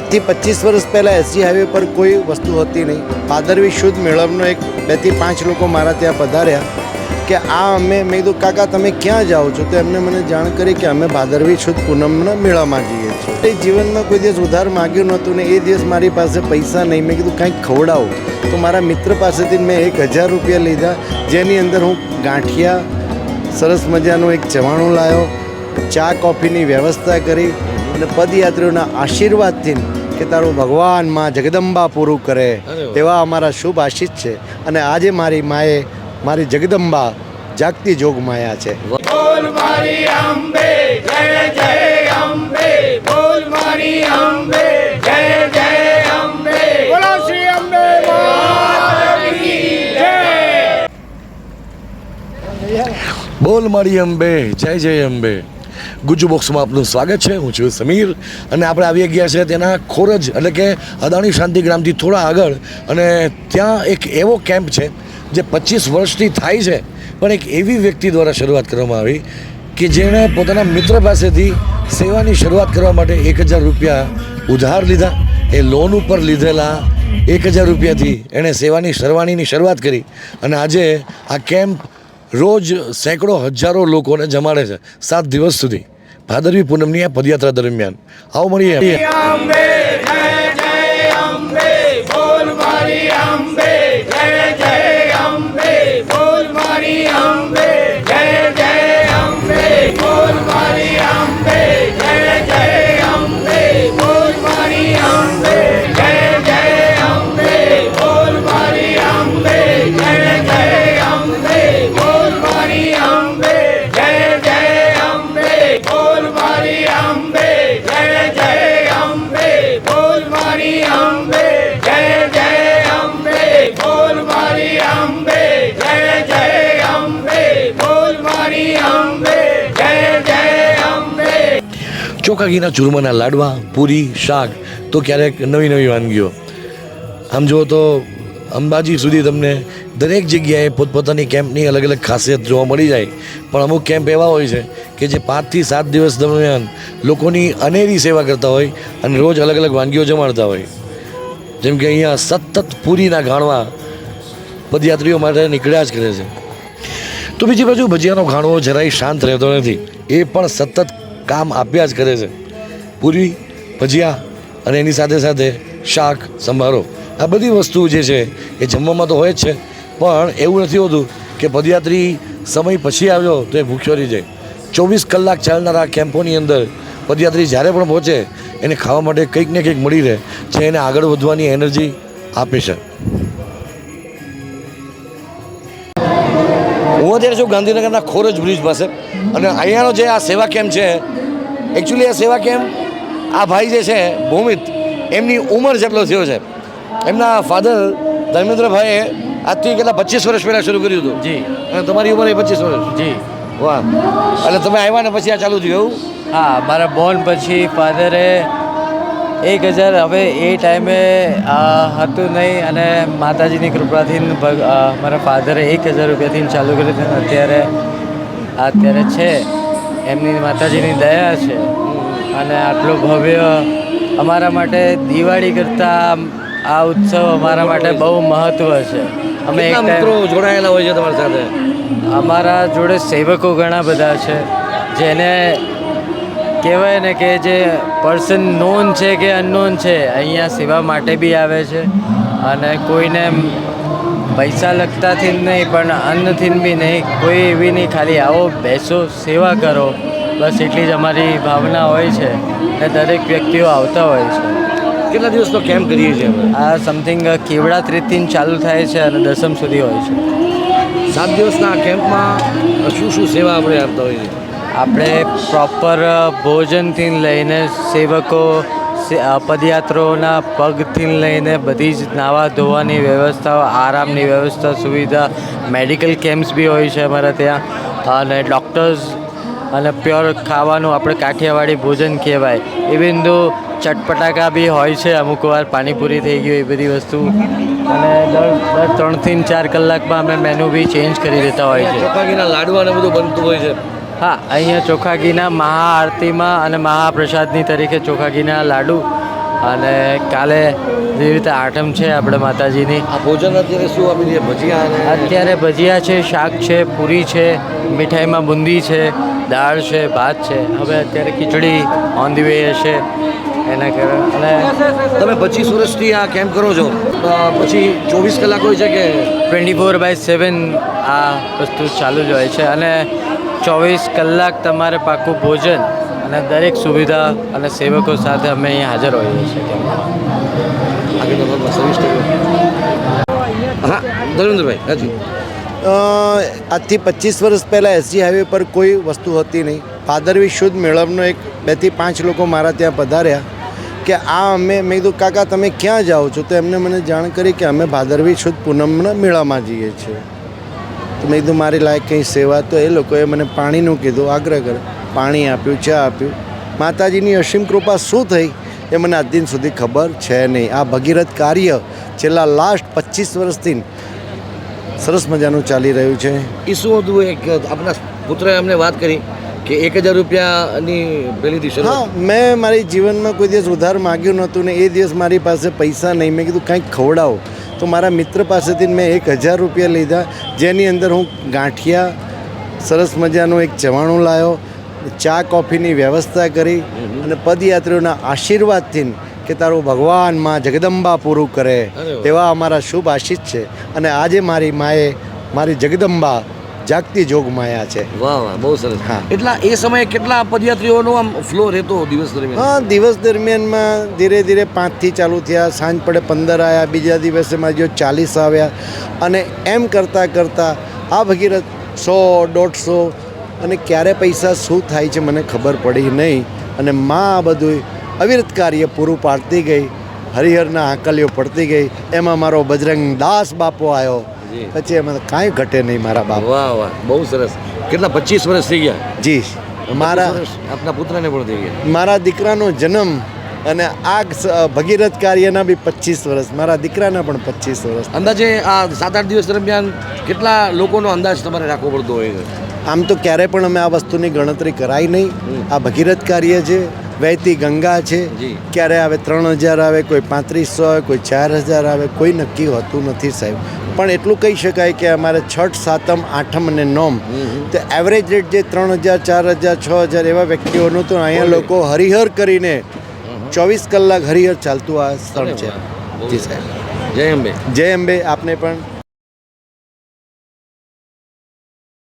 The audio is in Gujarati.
આજથી પચીસ વર્ષ પહેલાં એસજી હાઈવે પર કોઈ વસ્તુ હતી નહીં. ભાદરવી શુદ્ધ મેળવનો એક બેથી પાંચ લોકો મારા ત્યાં પધાર્યા કે આ અમે, મેં કીધું, કાકા, તમે ક્યાં જાઓ છો? તો એમને મને જાણ કરી કે અમે ભાદરવી શુદ્ધ પૂનમના મેળામાં જઈએ છીએ. એ જીવનમાં કોઈ દિવસ ઉધાર માગ્યું નહોતું ને એ દિવસ મારી પાસે પૈસા નહીં. મેં કીધું, કાંઈક ખવડાવું. તો મારા મિત્ર પાસેથી મેં એક હજાર રૂપિયા લીધા. જેની અંદર હું ગાંઠિયા, સરસ મજાનું એક ચવાણું લાવ્યો ચા, કોફીની વ્યવસ્થા કરી અને પદયાત્રીઓના આશીર્વાદથી કે તારું ભગવાનમાં જગદંબા પૂરું કરે તેવા અમારા શુભ આશીષ છે. અને આજે મારી માએ મારી જગદંબા જાગતી જોગ માયા છે. બોલ મારી અંબે જય જય અંબે. ગુજુ બોક્સમાં આપનું સ્વાગત છે. હું છું સમીર અને આપણે આવી ગયા છે તેના ખોરજ એટલે કે અદાણી શાંતિગ્રામથી થોડા આગળ અને ત્યાં એક એવો કેમ્પ છે જે પચીસ વર્ષથી થાય છે. પણ એક એવી વ્યક્તિ દ્વારા શરૂઆત કરવામાં આવી કે જેણે પોતાના મિત્ર પાસેથી સેવાની શરૂઆત કરવા માટે એક હજાર રૂપિયા ઉધાર લીધા. એ લોન ઉપર લીધેલા એક હજાર રૂપિયાથી એણે સેવાની સરવાણીની શરૂઆત કરી અને આજે આ કેમ્પ રોજ સેંકડો હજારો લોકોને જમાડે છે સાત દિવસ સુધી. ભાદરવી પૂનમની આ પદયાત્રા દરમિયાન. આવો મળીએ. ચોખા ઘીના ચૂરમાના લાડવા પૂરી શાક તો ક્યારેક નવી નવી વાનગીઓ. આમ જુઓ તો અંબાજી સુધી તમને દરેક જગ્યાએ પોતપોતાની કેમ્પની અલગ અલગ ખાસિયત જોવા મળી જાય. પણ અમુક કેમ્પ એવા હોય છે કે જે પાંચથી સાત દિવસ દરમિયાન લોકોની અનેરી સેવા કરતા હોય અને રોજ અલગ અલગ વાનગીઓ જમાડતા હોય. જેમ કે અહીંયા સતત પૂરીના ગાણવા પદયાત્રીઓ માટે નીકળ્યા જ કરે છે. તો બીજી બાજુ ભજીયાનો ઘાણો જરાય શાંત રહેતો નથી. એ પણ સતત કામ આપ્યા જ કરે છે. પૂરી, ભજીયા અને એની સાથે સાથે શાક, સંભારો. આ બધી વસ્તુ જે છે એ જમવામાં તો હોય જ છે. પણ એવું નથી હોતું કે પદયાત્રી સમય પછી આવ્યો તો એ ભૂખ્યો રહી જાય. ચોવીસ કલાક ચાલનારા કેમ્પોની અંદર પદયાત્રી જ્યારે પણ પહોંચે, એને ખાવા માટે કંઈક ને કંઈક મળી રહે, જે એને આગળ વધવાની એનર્જી આપે છે. હું અત્યારે છું ગાંધીનગરના ખોરજ બ્રિજ પાસે અને અહીંયાનો જે આ સેવા કેમ્પ છે એકચ્યુઅલી આ સેવા કેમ્પ આ ભાઈ જે છે, ભૂમિત, એમની ઉંમર જેટલો થયો છે. એમના ફાધર ધર્મેન્દ્રભાઈએ આજથી કેટલા પચીસ વર્ષ પહેલાં શરૂ કર્યું હતું? જી. અને તમારી ઉંમર એ પચીસ વર્ષ? જી. વાહ. એટલે તમે આવ્યા ને પછી આ ચાલુ થયું એવું? હા મારા બોર્ન પછી ફાધરે એક હજાર હવે એ ટાઈમે હતું નહીં અને માતાજીની કૃપાથી મારા ફાધરે એક હજાર રૂપિયાથી ચાલુ કર્યું હતું અત્યારે આ અત્યારે છે. એમની માતાજીની દયા છે. અને આટલું ભવ્ય અમારા માટે દિવાળી કરતાં આ ઉત્સવ અમારા માટે બહુ મહત્ત્વ છે. અમે મિત્રો જોડાયેલા હોય છે તમારી સાથે? અમારા જોડે સેવકો ઘણા બધા છે જેને કહેવાય ને કે જે પર્સન નોન છે કે અનનોન છે અહીંયા સેવા માટે બી આવે છે. અને કોઈને પૈસા લગતાથી નહીં પણ અન્નથી બી નહીં કોઈ એવી નહીં ખાલી આવો બેસો સેવા કરો. બસ એટલી જ અમારી ભાવના હોય છે ને દરેક વ્યક્તિઓ આવતા હોય છે. કેટલા દિવસનો કેમ્પ કરીએ છીએ અમે? આ સમથિંગ કેવડા ત્રીજથી ચાલુ થાય છે અને દસમ સુધી હોય છે. સાત દિવસના કેમ્પમાં શું શું સેવા આપણે આપતા હોઈએ આપણે પ્રોપર ભોજનથી લઈને સેવકો અ, પગથી લઈને બધી જ નાવા ધોવાની વ્યવસ્થા આરામની વ્યવસ્થા સુવિધા મેડિકલ કેમ્પ્સ બી હોય છે અમારા ત્યાં. અને ડૉક્ટર્સ અને પ્યોર ખાવાનું આપણે કાઠિયાવાડી ભોજન કહેવાય. ઇવન દો ચટપટાકા બી હોય છે અમુક વાર પાણીપુરી થઈ ગયું એ બધી વસ્તુ. અને દર દર ત્રણથી ચાર કલાકમાં અમે મેનુ બી ચેન્જ કરી દેતા હોય છે. ચોખાગીના લાડવા અને બધું બનતું હોય છે. હા અહીંયા ચોખાગીના મહાઆરતીમાં અને મહાપ્રસાદની તરીકે ચોખાગીના લાડુ અને કાલે જે રીતે આઠમ છે આપણે માતાજીની. આ ભોજન અત્યારે શું આપી દઈએ? ભજીયા અત્યારે ભજીયા છે શાક છે પૂરી છે મીઠાઈમાં બુંદી છે દાળ છે ભાત છે. હવે અત્યારે ખીચડી ઓન ધી વે હશે એના કારણે. અને તમે પછી વર્ષથી આ કેમ્પ કરો છો? પછી ચોવીસ કલાક હોય છે કે ટ્વેન્ટી ફોર બાય સેવન આ વસ્તુ ચાલુ જ હોય છે. અને ચોવીસ કલાક તમારે પાકું ભોજન અને દરેક સુવિધા અને સેવકો સાથે અમે અહીંયા હાજર હોઈએ છીએ હા, ધર્મેન્દ્રભાઈ, હાજી. આજથી પચીસ વર્ષ પહેલાં એસજી હાઈવે પર કોઈ વસ્તુ હતી નહીં. ભાદરવી શુદ્ધ મેળવનો એક બેથી પાંચ લોકો મારા ત્યાં પધાર્યા કે આ અમે, મેં કીધું, કાકા, તમે ક્યાં જાઓ છો? તો એમને મને જાણ કરી કે અમે ભાદરવી શુદ્ધ પૂનમના મેળામાં જઈએ છીએ. તો મેં કીધું, મારી લાયક કંઈ સેવા તો એ લોકોએ મને પાણીનું કીધું, આગ્રહ કર્યો. પાણી આપ્યું ચા આપ્યું. માતાજીની અસીમ કૃપા શું થઈ એ મને આજ દિન સુધી ખબર છે નહીં. આ ભગીરથ કાર્ય છેલ્લા લાસ્ટ પચીસ વર્ષથી સરસ મજાનું ચાલી રહ્યું છે. એ શું હતું એક આપણા પુત્રએ અમને વાત કરી કે એક હજાર રૂપિયાની પહેલી શરૂ હા મેં મારી જીવનમાં કોઈ દિવસ ઉધાર માગ્યું નહોતું ને એ દિવસ મારી પાસે પૈસા નહીં. મેં કીધું કંઈક ખવડાવો. તો મારા મિત્ર પાસેથી મેં એક હજાર રૂપિયા લીધા. જેની અંદર હું ગાંઠિયા સરસ મજાનું એક ચવાણું લાવ્યો ચા કોફીની વ્યવસ્થા કરી અને પદયાત્રીઓના આશીર્વાદથી કે તારું ભગવાનમાં જગદંબા પૂરું કરે તેવા એવા અમારા શુભ આશીષ છે. અને આજે મારી માએ મારી જગદંબા જાગતી જોગ માયા છે. વાહ વાહ બહુ સરસ. હા. એટલા એ સમયે કેટલા પદયાત્રીઓનો આમ ફ્લો રહેતો દિવસ દરમિયાન? હા દિવસ દરમિયાનમાં ધીરે ધીરે પાંચથી ચાલુ થયા. સાંજ પડે પંદર આવ્યા બીજા દિવસે મારી જો ચાલીસ આવ્યા. અને એમ કરતાં કરતાં આ ભગીરથ સો દોઢસો અને ક્યારે પૈસા શું થાય છે મને ખબર પડી નહીં. અને માં આ બધું અવિરત કાર્ય પૂરું પાડતી ગઈ હરિહરના આંકલીઓ પડતી ગઈ. એમાં મારો બજરંગ દાસ બાપો આવ્યો પછી એમાં કાંઈ ઘટે નહીં મારા બાપ. વાહ વાહ બહુ સરસ. કેટલા પચીસ વર્ષ થઈ ગયા? જી. મારા 25 આપના પુત્રને પણ થઈ ગયા. મારા દીકરાનો જન્મ અને આ ભગીરથ કાર્યના બી પચીસ વર્ષ. મારા દીકરાના પણ પચીસ વર્ષ. અંદાજે આ સાત આઠ દિવસ દરમિયાન કેટલા લોકોનો અંદાજ તમારે રાખવો પડતો હોય? આમ તો ક્યારે પણ અમે આ વસ્તુની ગણતરી કરાઈ નહીં. આ ભગીરથ કાર્ય છે વહેતી ગંગા છે. ક્યારે આવે ત્રણ હજાર આવે કોઈ પાંત્રીસો આવે કોઈ ચાર હજાર આવે કોઈ નક્કી હોતું નથી સાહેબ. પણ એટલું કહી શકાય કે અમારે છઠ સાતમ આઠમ અને નોમ તો એવરેજ રેટ જે ત્રણ હજાર ચાર હજાર છ હજાર એવા વ્યક્તિઓનું તો અહીંયા લોકો હરિહર કરીને ચોવીસ કલાક હરિહર ચાલતું આ સ્થળ છે. જી સાહેબ. જય અંબે. જય અંબે. આપને પણ